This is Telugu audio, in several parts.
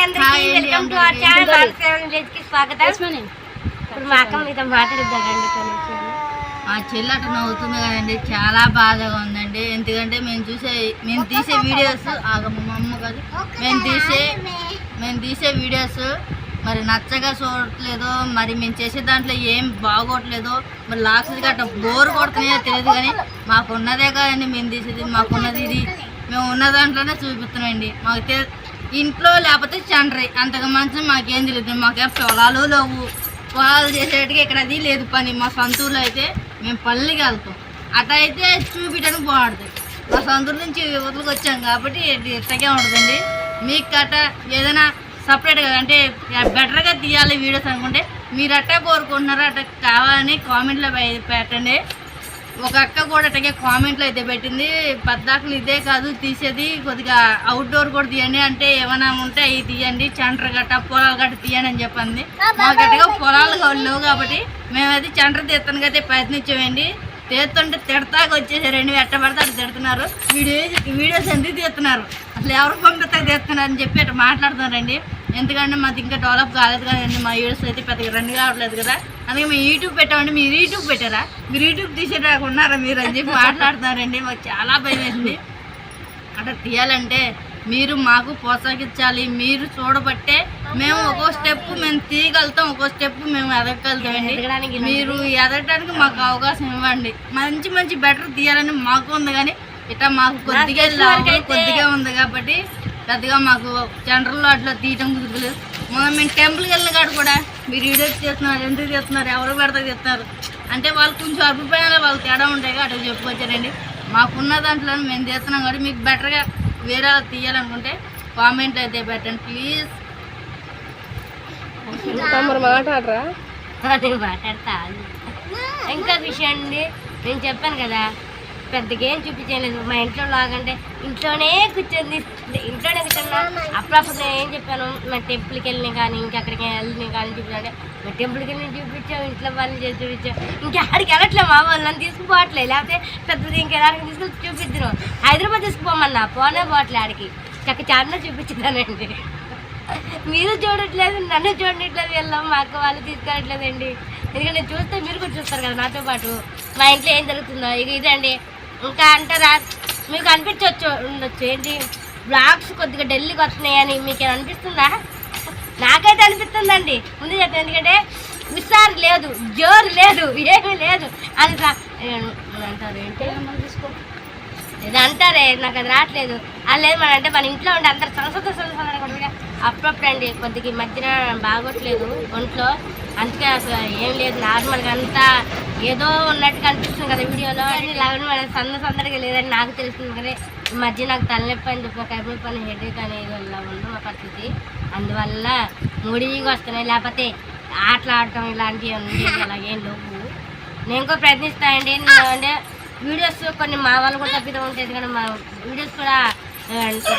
అందరికీ హాయ్ అండి వెల్కమ్ టు అవర్ అందరికీ. ఛానల్ బాలసేవన్ విలేజ్కి స్వాగతం. ఇప్పుడు మా అక్క మీతో మాట్లాడుద్దామండి కొన్ని మా చెల్లి అట్లా నవ్వుతుంది కదండి. చాలా బాధగా ఉందండి. ఎందుకంటే మేము చూసే మేము తీసే వీడియోస్ మా అమ్మ కాదు. మేము తీసే మేము తీసే వీడియోస్ మరి నచ్చగా చూడట్లేదు మరి మేము చేసే దాంట్లో ఏం బాగోట్లేదు మరి లాక్స్ గట్ట బోర్ కొడుతున్నాయో తెలియదు కానీ మాకు ఉన్నదే కదండి మేము తీసేది. మాకున్నది ఇది. మేము ఉన్న దాంట్లోనే చూపిస్తున్నామండి మాకు తె- ఇంట్లో లేకపోతే చండ్రి అంతకు మంచి మాకేం తెలియదు మాకే పొలాలు లేవు. పొలాలు చేసేటికి ఇక్కడ అది లేదు పని. మా సొంతూరులో అయితే మేము పల్లెకి వెళ్తాం. అట్ట అయితే చూపించడానికి బాగుంటుంది మా సొంతూరు నుంచి యువతలకు వచ్చాం కాబట్టి ఇట్టగే ఉంటుందండి మీకు కట్ట ఏదైనా సపరేట్గా అంటే బెటర్గా తీయాలి వీడియోస్ అనుకుంటే మీరు అట్టా కోరుకుంటున్నారో? అట్ట కావాలని కామెంట్లో పెట్టండి. ఒక అక్క కూడా అట్టగే కామెంట్లో అయితే పెట్టింది పద్దాకులు ఇదే కాదు తీసేది కొద్దిగా అవుట్డోర్ కూడా తీయండి అంటే ఏమైనా ఉంటే అవి తీయండి చండ్ర గట్ట పొలాలు గట్ట తీయండి అని చెప్పింది. మాకు గట్టగా పొలాలు లేవు కాబట్టి మేమైతే చండ్ర తీస్తానికి అయితే ప్రయత్నించామండి. తీస్తుంటే తిడతాక వచ్చేసారండి ఎట్ట పడితే అట్లా తిడుతున్నారు. వీడియో వీడియోస్ ఎందుకు తీస్తున్నారు? అసలు ఎవరు పంపిస్తాక తీస్తున్నారు అని చెప్పి అట్లా మాట్లాడుతున్నారండి. ఎందుకంటే మాది ఇంకా డెవలప్ కాలేదు కదండి మా వీడియోస్ అయితే పెద్దగా రన్ కావట్లేదు కదా. అందుకే మేము యూట్యూబ్ పెట్టామండి మీరు యూట్యూబ్ పెట్టారా? మీరు యూట్యూబ్ తీసేటాకు ఉన్నారా మీరు అని చెప్పి మాట్లాడుతున్నారండి మాకు చాలా భయం వేసింది. అట్లా తీయాలంటే మీరు మాకు ప్రోత్సహించాలి మీరు చూడబట్టే మేము ఒక్కో స్టెప్ మేము తీయగలుగుతాం ఒక్కో స్టెప్ మేము ఎదగలుగుతామండి మీరు ఎదగడానికి మాకు అవకాశం ఇవ్వండి. మంచి మంచి బెటర్ తీయాలని మాకు ఉంది కానీ ఇట్లా మాకు కొద్దిగా కొద్దిగా ఉంది కాబట్టి పెద్దగా మాకు జనరల్లో అట్లా తీయటం కుదరలేదు. మొన్న మేము టెంపుల్కి వెళ్ళిన కాడ కూడా మీరు వీడియోస్ చేస్తున్నారు ఎందుకు చేస్తున్నారు ఎవరు పెడతా చేస్తున్నారు అంటే వాళ్ళు కొంచెం అభిప్రాయాలు వాళ్ళకి తేడా ఉంటాయి అట్లా చెప్పుకొచ్చారండి. మాకున్న దాంట్లో మేము చేస్తున్నాం కాబట్టి మీకు బెటర్గా వేరే తీయాలనుకుంటే కామెంట్ అయితే పెట్టండి ప్లీజ్ మాట్లాడరా? మాట్లాడతా ఇంకా విషయం అండి నేను చెప్పాను కదా పెద్దగా ఏం చూపించలేదు. మా ఇంట్లో లాగంటే ఇంట్లోనే కూర్చొని ఇంట్లోనే కూర్చున్నా. అప్పుడప్పుడు నేను ఏం చెప్పాను? మా టెంపుల్కి వెళ్ళినా కానీ ఇంకా అక్కడికి వెళ్ళిన కానీ చూపించాలంటే మా టెంపుల్కి వెళ్ళి చూపించాం ఇంట్లో పనులు చేసి చూపించాం ఇంకా అక్కడికి వెళ్ళట్లే మా వాళ్ళు నన్ను తీసుకుపోవట్లేదు లేకపోతే పెద్దది ఇంకా ఎలాంటి తీసుకొని చూపిద్దును హైదరాబాద్ తీసుకుపోమన్నా పోనే పోవట్లే ఆడికి. చక్క చాలా చూపించానండి మీరు చూడట్లేదు నన్ను చూడట్లేదు వెళ్ళాం మా అక్క వాళ్ళు తీసుకెళ్ళట్లేదండి. ఎందుకంటే చూస్తే మీరు కూడా చూస్తారు కదా నాతో పాటు. మా ఇంట్లో ఏం జరుగుతుందో? ఇక ఇదండి. ఇంకా అంటారా మీకు అనిపించవచ్చు ఉండొచ్చు. ఏంటి? బ్లాగ్స్ కొద్దిగా ఢిల్లీకి వస్తున్నాయని మీకు ఏమైనా అనిపిస్తుందా? నాకైతే అనిపిస్తుందండి. ముందు చెప్తాను ఎందుకంటే విసారు లేదు జోరు లేదు ఏమీ లేదు. అది అంటారు ఏంటి? ఇది అంటారే నాకు అది రావట్లేదు. అది లేదు మన అంటే మన ఇంట్లో ఉండే అందరు సంస్కృత సంవత్సరం అప్పుడప్పుడు అండి కొద్దిగా మధ్యన బాగోట్లేదు ఒంట్లో. అందుకే అసలు ఏం లేదు నార్మల్గా అంతా ఏదో ఉన్నట్టు కనిపిస్తుంది కదా వీడియోలో. లెవెన్ మన సన్న సందడిగా లేదని నాకు తెలుస్తుంది కదా ఈ మధ్య నాకు తలనొప్పి అని చెప్పి కైపుల పని హెడేక్ అనేది ఇలా ఉంది మా పరిస్థితి. అందువల్ల మూడీగా వస్తున్నాయి. లేకపోతే ఆటలు ఆడటం ఇలాంటివి ఉంది అలాగేం లేవు. నేను కూడా ప్రయత్నిస్తానండి అంటే వీడియోస్ కొన్ని మా వాళ్ళు కూడా తప్పిదం ఉంటుంది కానీ మా వీడియోస్ కూడా వ్యూస్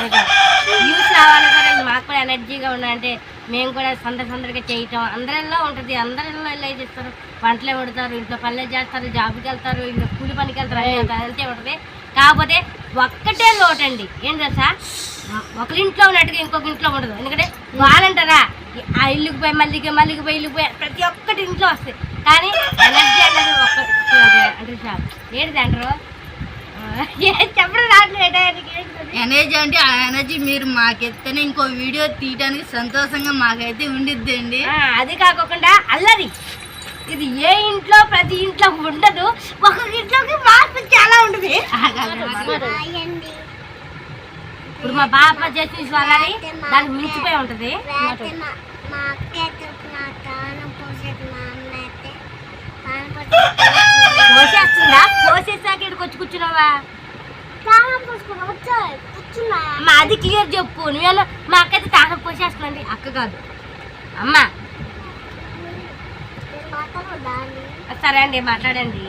రావాలి కదా. మాకు కూడా ఎనర్జీగా ఉండాలంటే మేము కూడా సందడి సందడిగా చేయటం అందరిలో ఉంటుంది. అందరిలో ఇలా చేస్తారు? వంటలే వండుతారు ఇంట్లో పనులే చేస్తారు జాబ్కి వెళ్తారు ఇంట్లో కూలి పనికి వెళ్తారు అంతే ఉంటుంది. కాకపోతే ఒక్కటే లోటండి. ఏం తెలుసా? ఒకరి ఇంట్లో ఉన్నట్టుగా ఇంకొక ఇంట్లో ఉండదు. ఎందుకంటే వాళ్ళంటారా? ఆ ఇల్లుకి పోయి మళ్ళీకి మళ్ళీకి పోయి ఇల్లుకి పోయి ప్రతి ఒక్కటి ఇంట్లో వస్తాయి. కానీ ఎనర్జీ అనేది ఒక్క అంటే ఏంటిది అంటారు ఆ, ఏం చెప్పడం రావట్లేదు ఏంటిది? ఎనర్జీ అంటే ఆ ఎనర్జీ మీరు మాకెత్తనే ఇంకో వీడియో తీయడానికి సంతోషంగా మాకైతే ఉండిద్ది అండి అది కాకుండా అల్లరి. ఇది ఏ ఇంట్లో ప్రతి ఇంట్లో ఉండదు. ఒక్కొక్క ఇంట్లోకి మార్పు చాలా ఉంటుంది. ఇప్పుడు మా బాప చేసిన స్వరాన్ని దానికి మించిపోయి ఉంటుంది. ఇక్కడికి వచ్చి కూర్చున్నావా? అది క్లియర్ చెప్పు. నువ్వేమో మా అక్క అయితే తాగం పోసేస్తుందండి అక్క కాదు. అమ్మ. సరే అండి మాట్లాడండి.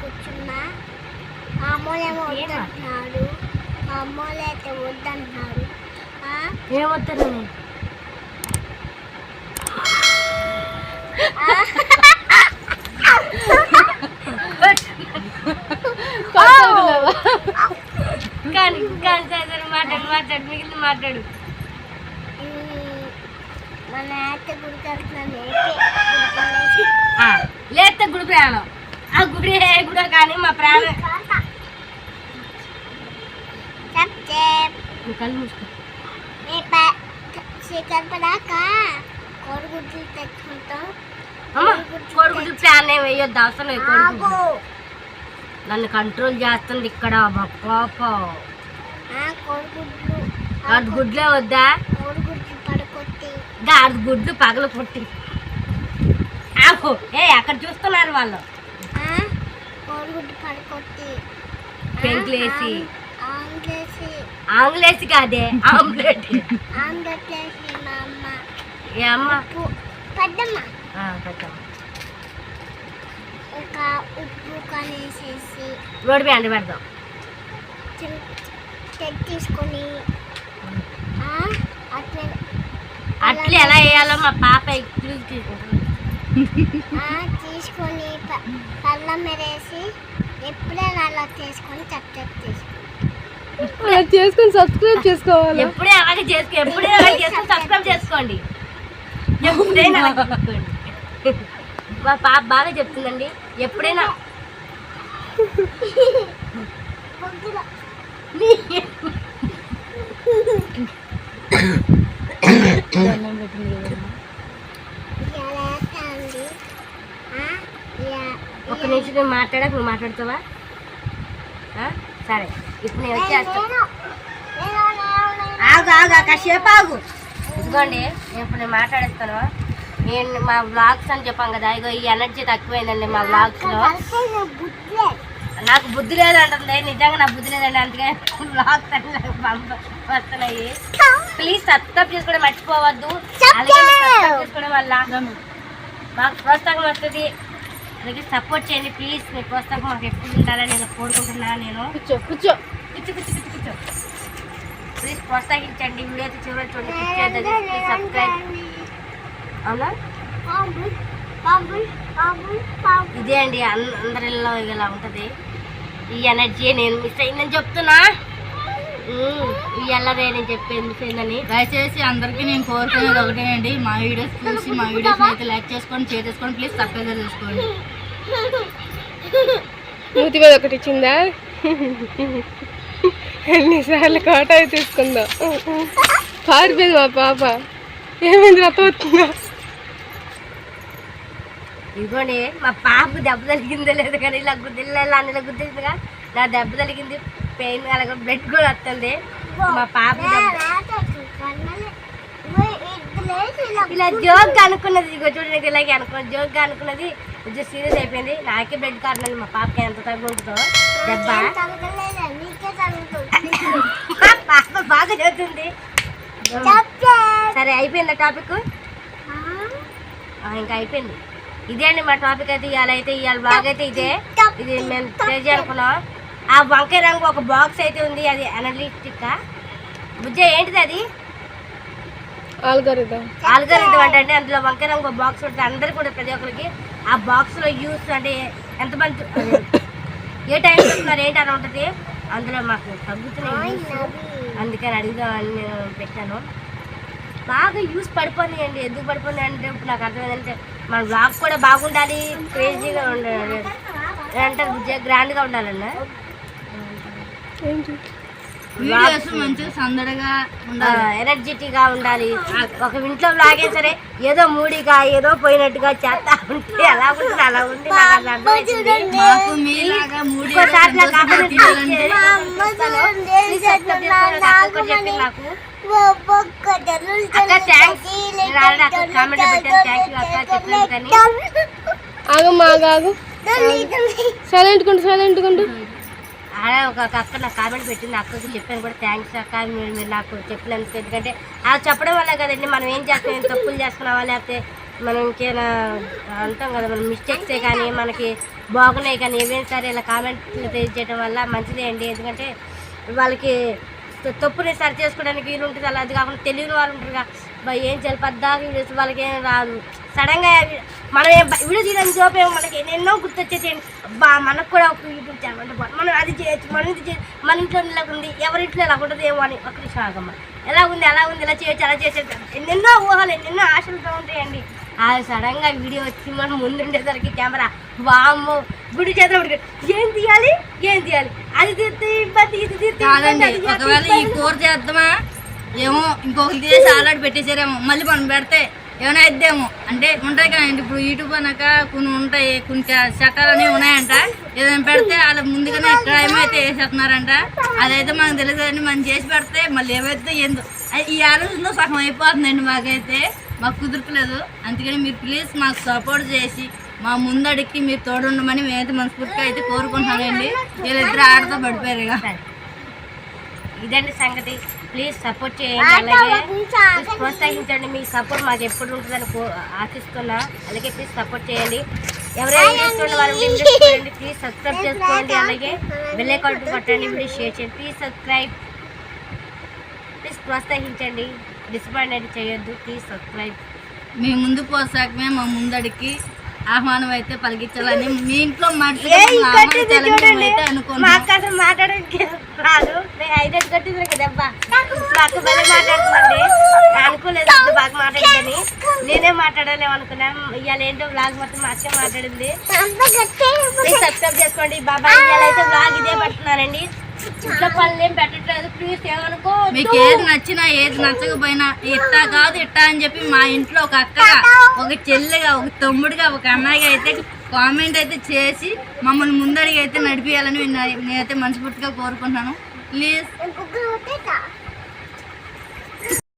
కూర్చున్నా. అమ్మోలేమో మా అమ్మోళ్ళు అయితే కానీ కానీ మాట్లాడు మాట్లాడు మిగిలిన మాట్లాడు. మన అత్త గుడి కడుతున్నాను లేస్తే గుడి ప్రయాణం ఆ గుడి ఏ కానీ మా ప్రాణం కళ్ళు మూసుకో. మీ చీకటి పడాక కోడిగుడ్లు తెచ్చుకుంటాం. అమ్మ కోడిగుడ్డు ప్లాన్ ఏం వేయొద్దు అవసరం నన్ను కంట్రోల్ చేస్తుంది ఇక్కడ పాప. గాడి గుడ్లే వద్దా? గాడి గుడ్లు పగలు పుట్టి ఆకు ఏ అక్కడ చూస్తున్నారు వాళ్ళు. ఆ కోడిగుడ్డు పడుకొట్టి. పెంకులేసి. ఆమ్లెట్ ఆంగ్లేసి కాదే ఆమ్లెట్. ఆమ్లెట్ వేసి మా అమ్మ ఏ అమ్మ పెద్దమ్మ. ఆ, పెట్టమ్మా. ఇంకా ఉప్పు కనేసేసి రోడ్డు మీద పెడదాం. తీసుకొని అట్లే. అట్లా ఎలా వేయాలో మా పాప ఆ, తీసుకొని పళ్ళం మీద వేసి ఎప్పుడైనా అలా తీసుకొని చక్క తీసుకొని అలా చేసుకొని సబ్స్క్రైబ్ చేసుకోవాలి? ఎప్పుడే అలాగే చేసుకో ఎప్పుడే అలాగే చేసుకొని సబ్స్క్రైబ్ చేసుకోండి. ఎప్పుడైనా అలాగే చేసుకోండి. మా పాప బాగా చెప్తుందండి ఎప్పుడైనా. ఒక నిమిషం నువ్వు మాట్లాడక నువ్వు మాట్లాడుతావా? సరే ఇప్పుడు నేను వచ్చేస్తాను ఆగు ఆగు కాసేపు ఆగు. ఇదిగోండి ఇప్పుడు నేను మాట్లాడేస్తాను. నేను మా వ్లాగ్స్ అని చెప్పాం కదా ఇగో ఈ ఎనర్జీ తక్కువైందండి మా బుద్ధే నాకు బుద్ధి లేదంటుంది నిజంగా నా బుద్ధి లేదండి అందుకే వ్లాగ్స్ అన్ని నాకు పంప వస్తున్నాయి. ప్లీజ్ సబ్స్క్రైబ్ చేసుకోవడం మర్చిపోవద్దు. అలాగే సబ్స్క్రైబ్ చేసుకోవడం వల్ల మాకు ప్రోత్సాహం వస్తుంది. అలాగే సపోర్ట్ చేయండి ప్లీజ్ మీ ప్రోత్సాహం మాకు ఎప్పుడు ఉండాలని నేను కోరుకుంటున్నాను నేను కూర్చో కూర్చో. కూర్చో కూర్చో కూర్చో ప్లీజ్ ప్రోత్సహించండి వీడియో అయితే చివరి చూడండి ప్లీజ్ సబ్స్క్రైబ్ అవునా? ఇదే అండి అందరిలో ఇలా ఉంటుంది ఈ ఎనర్జీ నేను మిస్ అయిందని చెప్తున్నా. దయచేసి అందరికీ నేను కోరుకునేది ఒకటేనండి. మా వీడియోస్ చూసి మా వీడియోస్ అయితే లైక్ చేసుకొని షేర్ చేసుకోండి ప్లీజ్ సబ్స్క్రైబ్ చేసుకోండి. మూతి మీద ఒకటి ఇచ్చిందా? ఎన్నిసార్లు కాటా తీసుకుందా. పారిపోయింది మా పాప. ఏమైంది రథం అవుతుందా ఇదిగోండి మా పాప దెబ్బ తగిలిందో లేదు కానీ ఇలా గుద్దిల్లా ఇలా గుద్దిందిగా. నా దెబ్బ తగిలింది. పెయిన్ అలాగే బ్లడ్ కూడా వస్తుంది. మా పాప ఇలా జోక్ అనుకున్నది. ఇగో చూడండి ఇలాగే అనుకున్నది జోక్ అనుకున్నది. కొంచెం సీరియస్ అయిపోయింది. నాకే బ్లడ్ కారణం మా పాపకి ఎంత తగ్గుంటుందో దెబ్బ. పాప బాగా చదువుతుంది. సరే అయిపోయిందా టాపిక్ ఇంకా అయిపోయింది. ఇదే అండి మా టాపిక్ అయితే. ఇవాళ అయితే ఇవాళ బాగా అయితే ఇదే. ఇది మేము చేయాలనుకున్నాం ఆ వంకాయ రంగు ఒక బాక్స్ అయితే ఉంది అది అనలిస్టిక్ బుజ్జ ఏంటిది అది? ఆల్గరిదా ఆల్గరిథం అంటే అందులో వంకాయ రంగు ఒక బాక్స్ ఉంటుంది. అందరు కూడా ప్రతి ఒక్కరికి ఆ బాక్స్లో యూస్ అంటే ఎంతమంది ఏ టైం చూస్తున్నారు ఏంటి అని ఉంటుంది? అందులో మాకు తగ్గుతున్నాయి అందుకని అడుగుదామని నేను పెట్టాను. బాగా యూస్ పడిపోయింది అండి ఎందుకు పడిపోయింది అంటే ఇప్పుడు నాకు అర్థమైందంటే మన బ్లాగ్ కూడా బాగుండాలి క్రేజీగా ఉండాలి. అంటే గ్రాండ్గా ఉండాలన్న? ఏంటి వీడియోస్ మంచిగా సందడిగా ఉండాలి. ఎనర్జెటిక్గా ఉండాలి. ఒక ఇంట్లో లాగే సరే ఏదో మూడిగా ఏదో పోయినట్టుగా చేస్తా ఉంటే ఎలా ఉంటుంది అలా ఉంది ఆగు సైలెంట్ కొండు సైలెంట్ కొండు అలా ఒక అక్క నాకు కామెంట్ పెట్టింది అక్కకి చెప్పాను కూడా థ్యాంక్స్ అక్క మీరు మీరు నాకు చెప్పినందుకు ఎందుకంటే అలా చెప్పడం వల్ల కదండి మనం ఏం చేస్తాం తప్పులు చేస్తున్నావా లేకపోతే మనం ఇంకేమైనా అంటాం కదా మనం మిస్టేక్సే కానీ మనకి బాగున్నాయి కానీ ఏమైనా సరే ఇలా కామెంట్లు తెలియజేయడం వల్ల మంచిదే అండి. ఎందుకంటే వాళ్ళకి తప్పుని సరి చేసుకోవడానికి వీలు ఉంటుంది అలా అది కాకుండా తెలియని వాళ్ళు ఉంటారు కదా, ఏం చేయాలి పద్దాక వాళ్ళకి ఏం రాదు. సడన్గా మనం వీడియో తీయడానికి చూపేమో మనకి ఎన్నెన్నో గుర్తొచ్చేసేయండి బా మనకు కూడా ఒక యూట్యూబ్ ఛానల్ అంటే మనం అది చేయొచ్చు మనం ఇది చేయొచ్చు మన ఇంట్లో ఇలా ఉంది ఎవరింట్లో ఇలా ఉంటుంది ఏమో అని ఒక నిమిషం ఎలా ఉంది ఎలా ఉంది ఇలా చేయొచ్చు అలా చేయొచ్చు ఎన్నెన్నో ఊహలు ఎన్నెన్నో ఆశలతో ఉంటాయండి. ఆ సడన్గా వీడియో వచ్చి మనం ముందుండేసరికి కెమెరా వామ్మో గుడి చేతిలో ఉడికి ఏం తీయాలి? ఏం తీయాలి? అది తీస్తే ఇబ్బంది ఇది తీస్తే ఒకవేళ ఈ. కూర చేద్దామా? ఏమో ఇంకొకటి తీసి ఆల్రెడీ పెట్టేసారేమో మళ్ళీ మనం పెడితే ఏమైనా ఇద్దేమో. అంటే ఉంటాయి కదండి ఇప్పుడు యూట్యూబ్ అనక కొన్ని ఉంటాయి కొన్ని చ- అనేవి ఉన్నాయంట. ఏదైనా పెడితే వాళ్ళ ముందుగానే క్రైమ్ అయితే వేసేస్తున్నారంట అదైతే మనకు తెలియదు కానీ మనం చేసి పెడితే మళ్ళీ ఏమైతే ఏందో. ఈ ఆలోచనలో సగం అయిపోతుందండి మాకైతే. మాకు కుదరట్లేదు అందుకని మీరు ప్లీజ్ మాకు సపోర్ట్ చేసి మా ముందడికి మీరు తోడుండమని మేమైతే మనస్ఫూర్తిగా అయితే కోరుకుంటున్నానండి వీళ్ళిద్దరు ఆడతో పడిపోయారు ఇక. ఇదండి సంగతి. ప్లీజ్ సపోర్ట్ చేయండి అలాగే ప్రోత్సహించండి. మీ సపోర్ట్ మాకు ఎప్పుడు ఉంటుందని ఆశిస్తున్నా. అలాగే ప్లీజ్ సపోర్ట్ చేయండి. ఎవరైనా ప్లీజ్ సబ్స్క్రైబ్ చేసుకోండి. అలాగే బెల్ ఐకాన్ కొట్టండి. వీడియో షేర్ చేయండి. Please subscribe. ప్లీజ్ ప్రోత్సహించండి. డిసప్పాయింట్ అయితే చేయొద్దు. Please subscribe. మీ ముందు పోసాకమే మా ముందడికి ఆహ్వానం అయితే పలికించాలని మీ ఇంట్లో మాట్లాడడానికి రాదు. నేను ఐదు కట్టింది కదా దెబ్బ మా అక్క భలే మాట్లాడుతుందండి. అనుకోలేదు బాగా మాట్లాడిందని. నేనే మాట్లాడలేము అనుకున్నా ఇవాళ ఏంటో బ్లాగ్ మొత్తం మా అక్క మాట్లాడింది. సబ్స్క్రైబ్ చేసుకోండి. బాబాయ్ ఇవాళ అయితే బ్లాగ్ ఇదే పెడుతున్నానండి ఇంట్లో పనులు ఏం పెట్టట్లేదు. ప్లీజ్ ఏమనుకో మీకు ఏది నచ్చినా ఏది నచ్చకపోయినా ఇట్టా కాదు ఇట్టా అని చెప్పి మా ఇంట్లో ఒక అక్కగా ఒక చెల్లిగా ఒక తమ్ముడిగా ఒక అన్నయ్యగా అయితే కామెంట్ అయితే చేసి మమ్మల్ని ముందడికి అయితే నడిపించాలని నేనైతే మనస్ఫూర్తిగా కోరుకుంటున్నాను. ప్లీజ్